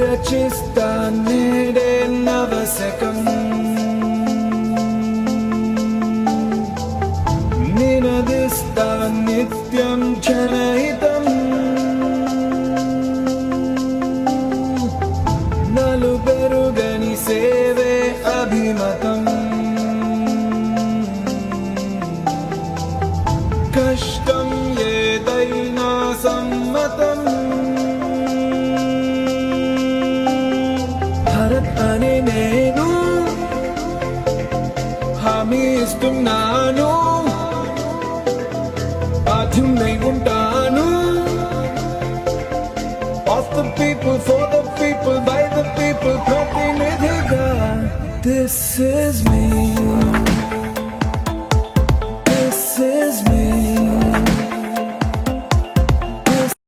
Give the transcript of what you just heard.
రచిస్తా నేడే నవశకం నినదిస్తా నిత్యం జనహితం నలుబెరుగని సేవే అభిమతం. కష్టం అనే నేను హామీ ఇస్తున్నాను బాధ్యున్నై ఉంటాను Of the people, for the people, by the people, ప్రతినిధిగా This is me